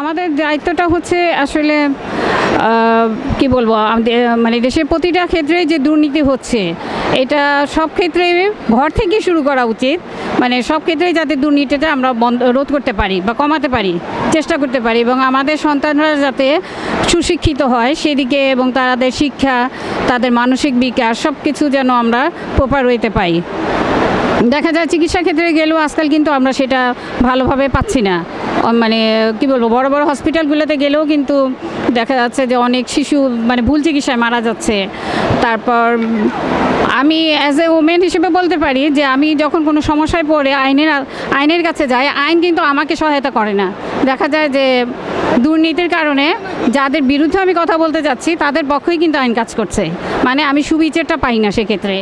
আমাদের দায়িত্বটা হচ্ছে আসলে কি বলব মানে দেশের প্রতিটা ক্ষেত্রে যে দুর্নীতি হচ্ছে, এটা সব ক্ষেত্রে ঘর থেকে শুরু করা উচিত। মানে সব ক্ষেত্রেই যাতে দুর্নীতিটা আমরা বন্ধ, রোধ করতে পারি বা কমাতে পারি, চেষ্টা করতে পারি এবং আমাদের সন্তানরা যাতে সুশিক্ষিত হয় সেদিকে এবং তাদের শিক্ষা, তাদের মানসিক বিকাশ সব কিছু যেন আমরা প্রপার ওয়েতে পাই। দেখা যায় চিকিৎসা ক্ষেত্রে গেলেও আজকাল কিন্তু আমরা সেটা ভালোভাবে পাচ্ছি না। মানে কি বলব, বড় বড় হসপিটালগুলোতে গেলেও কিন্তু দেখা যাচ্ছে যে অনেক শিশু মানে ভুল চিকিৎসায় মারা যাচ্ছে। তারপর আমি অ্যাজ এ ওমেন হিসেবে বলতে পারি যে আমি যখন কোনো সমস্যায় পড়ে আইনের আইনের কাছে যাই, আইন কিন্তু আমাকে সহায়তা করে না। দেখা যায় যে দুর্নীতির কারণে যাদের বিরুদ্ধে আমি কথা বলতে যাচ্ছি, তাদের পক্ষেই কিন্তু আইন কাজ করছে। মানে আমি সুবিচারটা পাই না সেক্ষেত্রে।